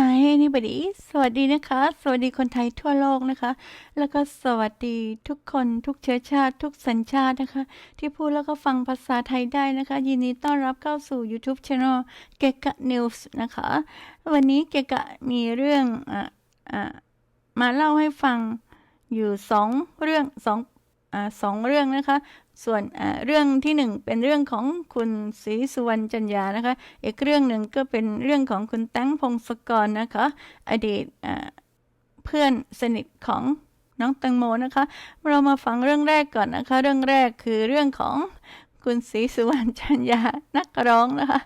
Hi anybody สวัสดีนะคะ สวัสดีคนไทยทั่วโลกนะคะ แล้วก็สวัสดีทุกคนทุกเชื้อชาติ ทุกสัญชาตินะคะ ที่พูดแล้วก็ฟังภาษาไทยได้นะคะ ยินดีต้อนรับเข้าสู่ YouTube Channel เกกะ News นะคะ วันนี้เกกะมีเรื่องอ่อ่มาเล่าให้ฟังอยู่สองเรื่องสอง อสองเรื่องนะคะ ส่วนเรื่องที่หนึ่งเป็นเรื่องของคุณศรีสุวรรณจันยานะคะ อีกเรื่องหนึ่งก็เป็นเรื่องของคุณตั้งพงศกรนะคะ อดีตเพื่อนสนิทของน้องแตังโมนะคะ เรามาฟังเรื่องแรกก่อนนะคะ เรื่องแรกคือเรื่องของ คุณศรีสุวรรณจันยา นักร้องนะคะ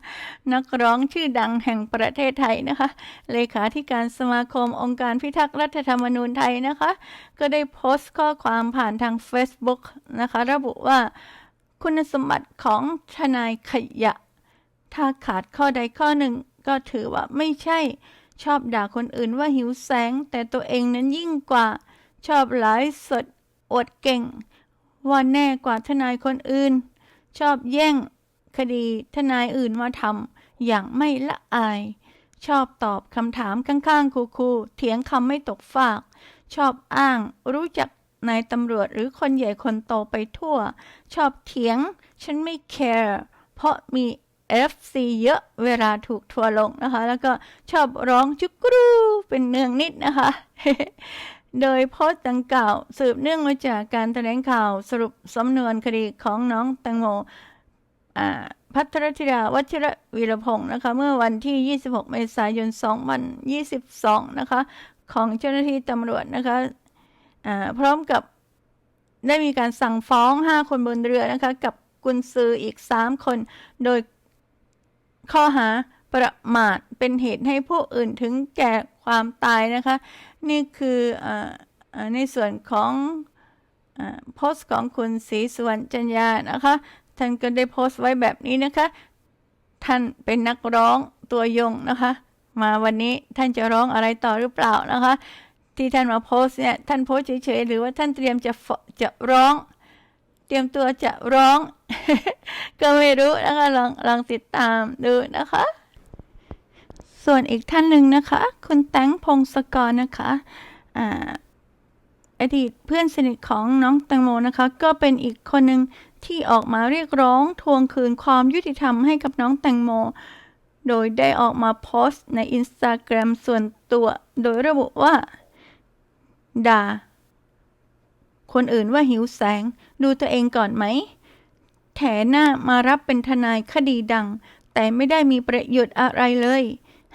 นักร้องชื่อดังแห่งประเทศไทยนะคะ เลขาธิการสมาคมองค์การพิทักษ์รัฐธรรมนูญไทยนะคะ ก็ได้โพสต์ข้อความผ่านทาง Facebook นะคะ ระบุว่าคุณสมบัติของทนายขยะ ถ้าขาดข้อใดข้อหนึ่ง ก็ถือว่าไม่ใช่ชอบด่าคนอื่นว่าหิวแสง แต่ตัวเองนั้นยิ่งกว่าชอบไลฟ์สดอดเก่งว่าแน่กว่าทนายคนอื่น ชอบแย่งคดีทนายอื่นมาทำอย่างไม่ละอาย ชอบตอบคำถามข้างๆคูๆเถียงคำไม่ตกฟาก ชอบอ้างรู้จักนายตำรวจหรือคนใหญ่คนโตไปทั่ว ชอบเถียง ฉันไม่แคร์เพราะมี FC เยอะเวลาถูกทัวลงนะคะ แล้วก็ชอบร้องจุกรูเป็นเนืองนิดนะคะ โดยโพสต์ดังกล่าวสืบเนื่องมาจากการแถลงข่าวสรุปสำนวนคดีของน้องแตงโมพัทรธิดาวัชระวีรพงศ์นะคะเมื่อวันที่ 26 เมษายน 2022 นะคะของเจ้าหน้าที่ตำรวจนะคะพร้อมกับได้มีการสั่งฟ้อง 5 คนบนเรือนะคะกับกุนซืออีก 3 คน โดยข้อหาประมาทเป็นเหตุให้ผู้อื่นถึงแก่ความตายนะคะ นี่คืออในส่วนของอโพสต์ของคุณศรีสุวรรณจันยานะคะ ท่านก็ได้โพสต์ไว้แบบนี้นะคะ ท่านเป็นนักร้องตัวยงนะคะ มาวันนี้ท่านจะร้องอะไรต่อหรือเปล่านะคะ ที่ท่านมาโพสต์เนี่ยท่านโพสเฉยๆหรือว่าท่านเตรียมจะจะร้อง เตรียมตัวจะร้อง ก็ไม่รู้นะคะลองลองติดตามดูนะคะ ส่วนอีกท่านหนึ่งนะคะ คุณแตงพงศกรนะคะอ่าอดีตเพื่อนสนิทของน้องแตงโมนะคะ ก็เป็นอีกคนหนึ่งที่ออกมาเรียกร้องทวงคืนความยุติธรรมให้กับน้องแตงโม โดยได้ออกมาโพสต์ใน Instagram ส่วนตัว โดยระบุว่า ด่า คนอื่นว่าหิวแสง ดูตัวเองก่อนไหม แถหน้ามารับเป็นทนายคดีดัง แต่ไม่ได้มีประโยชน์อะไรเลย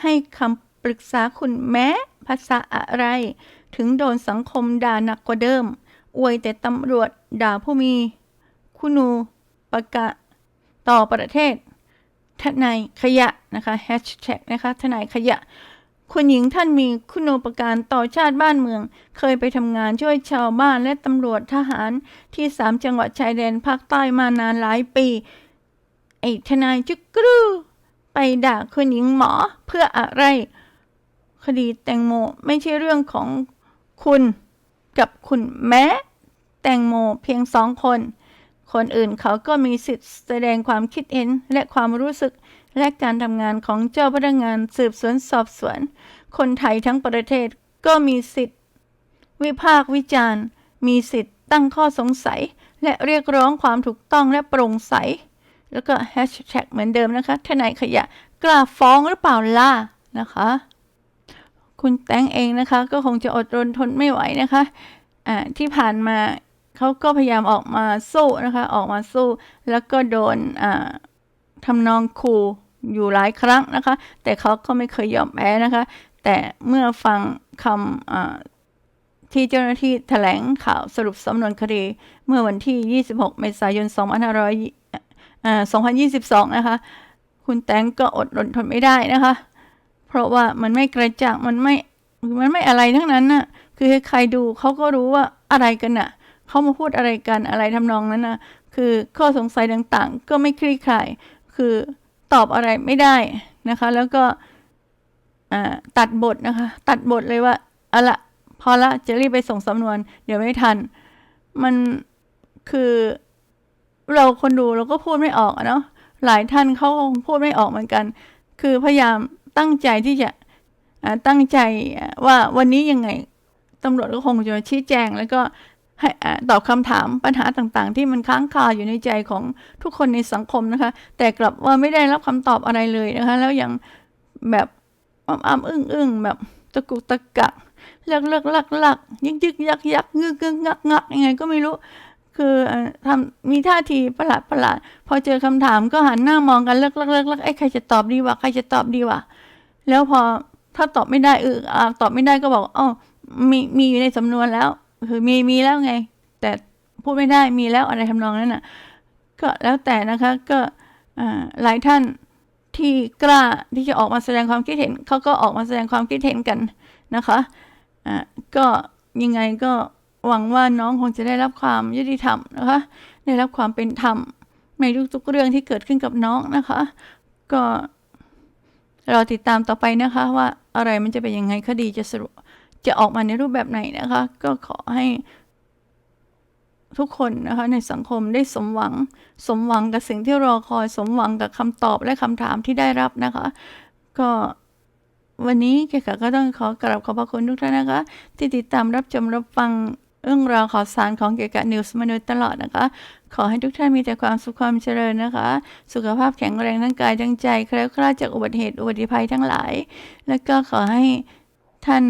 ให้คำปรึกษาคุณแม้ภาษาอะไร ถึงโดนสังคมด่าหนักกว่าเดิม อวยแต่ตำรวจด่าผู้มี คุณูประกาศต่อประเทศ ทนายขยะนะคะแฮชแท็กนะคะทนายขยะ คุณหญิงท่านมีคุณูปการต่อชาติบ้านเมือง เคยไปทำงานช่วยชาวบ้านและตำรวจทหารที่สามจังหวัดชายแดนภาคใต้มานานหลายปี ไอ้ทนายจุกกรู ไปด่าคุณหญิงหมอเพื่ออะไร คดีแตงโมไม่ใช่เรื่องของคุณกับคุณแม้แตงโมเพียงสองคน คนอื่นเขาก็มีสิทธิ์แสดงความคิดเห็นและความรู้สึกและการทำงานของเจ้าพนักงานสืบสวนสอบสวน คนไทยทั้งประเทศก็มีสิทธิ์ วิพากษ์วิจารณ์ มีสิทธิ์ตั้งข้อสงสัย และเรียกร้องความถูกต้องและโปร่งใส แล้วก็แฮชแท็กเหมือนเดิมนะคะทนายขยะกล้าฟ้องหรือเปล่าล่ะนะคะ คุณแตงเองนะคะ ก็คงจะอดรนทนไม่ไหวนะคะอ่าที่ผ่านมาเขาก็พยายามออกมาสู้นะคะ ออกมาสู้ แล้วก็โดนอ่าทำนองขู่อยู่หลายครั้งนะคะ แต่เขาก็ไม่เคยยอมแพ้นะคะ แต่เมื่อฟังคำอ่าที่เจ้าหน้าที่แถลงข่าวสรุปสำนวนคดี เมื่อวันที่ 26 เมษายน 2500 อ่า2022 นะคะ คุณแตงก็อดรนทนไม่ได้นะคะ เพราะว่ามันไม่กระจ่างมันไม่มันไม่อะไรทั้งนั้นน่ะ คือใครดูเขาก็รู้ว่าอะไรกันน่ะเขามาพูดอะไรกันอะไรทำนองนั้นน่ะ คือข้อสงสัยต่างๆ ก็ไม่คลี่คลาย คือตอบอะไรไม่ได้นะคะ แล้วก็ตัดบทนะคะ ตัดบทเลยว่าอาละพอละจะรีบไปส่งสำนวน เดี๋ยวไม่ทัน มันคือ เราคนดูเราก็พูดไม่ออกอะเนาะหลายท่านเขาพูดไม่ออกเหมือนกัน คือพยายามตั้งใจที่จะตั้งใจว่าวันนี้ยังไงตำรวจก็คงจะชี้แจง แล้วก็ให้ตอบคำถามปัญหาต่างๆ ที่มันค้างคาอยู่ในใจของทุกคนในสังคมนะคะ แต่กลับว่าไม่ได้รับคำตอบอะไรเลยนะคะ แล้วยังแบบอ้ำๆอึ้งแบบตะกุกตะกักเลิกเลิกลักลักยึกยึกยักยักงึกงึกงักงักยังไงก็ไม่รู้ คือทำมีท่าทีประหลาดประหลาดพอเจอคำถามก็หันหน้ามองกันเลิกเลิกเลิกเลิกไอ้ใครจะตอบดีวะใครจะตอบดีวะแล้วพอถ้าตอบไม่ได้เออตอบไม่ได้ก็บอกอ๋อมีมีอยู่ในสำนวนแล้ว คือมีมีแล้วไง แต่พูดไม่ได้มีแล้วอะไรทำนองนั้นน่ะ ก็แล้วแต่นะคะก็หลายท่านที่กล้าที่จะออกมาแสดงความคิดเห็นเขาก็ออกมาแสดงความคิดเห็นกันนะคะอ่าก็ยังไงก็ หวังว่าน้องคงจะได้รับความยุติธรรมนะคะ ได้รับความเป็นธรรมในทุกๆเรื่องที่เกิดขึ้นกับน้องนะคะ ก็รอติดตามต่อไปนะคะ ว่าอะไรมันจะเป็นยังไงคดีจะสรุปจะออกมาในรูปแบบไหนนะคะ ก็ขอให้ทุกคนนะคะในสังคมได้สมหวัง สมหวังกับสิ่งที่รอคอย สมหวังกับคำตอบและคำถามที่ได้รับนะคะ ก็วันนี้เกค่ะก็ต้องขอกราบขอบพระคุณทุกท่านนะคะ ที่ติดตามรับชมรับฟัง เรื่องราวข่าวสารของเกี่ยวกับนิวส์มนุษย์ตลอดนะคะ ขอให้ทุกท่านมีแต่ความสุขความเจริญนะคะ สุขภาพแข็งแรงทั้งกายทั้งใจแคล้วคลาดจากอุบัติเหตุอุบัติภัยทั้งหลาย และก็ขอให้ท่าน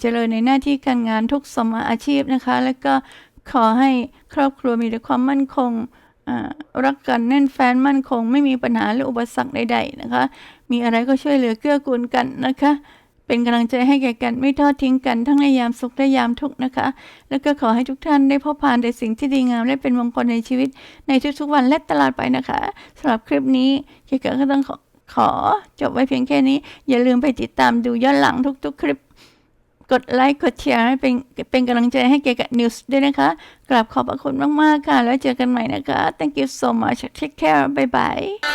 เจริญในหน้าที่การงานทุกสมมาอาชีพนะคะ แล้วก็ขอให้ครอบครัวมีแต่ความมั่นคงอ่ารักกันแน่นแฟนมั่นคง ไม่มีปัญหาหรืออุปสรรคใดๆนะคะ มีอะไรก็ช่วยเหลือเกื้อกูลกันนะคะ เป็นกำลังใจให้แก่กันไม่ทอดทิ้งกันทั้งในยามสุขและยามทุกข์นะคะ แล้วก็ขอให้ทุกท่านได้พบผ่านแต่สิ่งที่ดีงามและเป็นมงคลในชีวิตในทุกๆวันและตลอดไปนะคะสำหรับคลิปนี้เกียวก็ต้องขอขอจบไว้เพียงแค่นี้ อย่าลืมไปติดตามดูย้อนหลังทุกๆ คลิป กดไลค์กดแชร์ให้เป็นเป็นกำลังใจให้เกี่ยวกับนิวส์ด้วยนะคะ กราบขอบพระคุณมาก ๆ ค่ะ แล้วเจอกันใหม่นะคะ thank you so much take care bye bye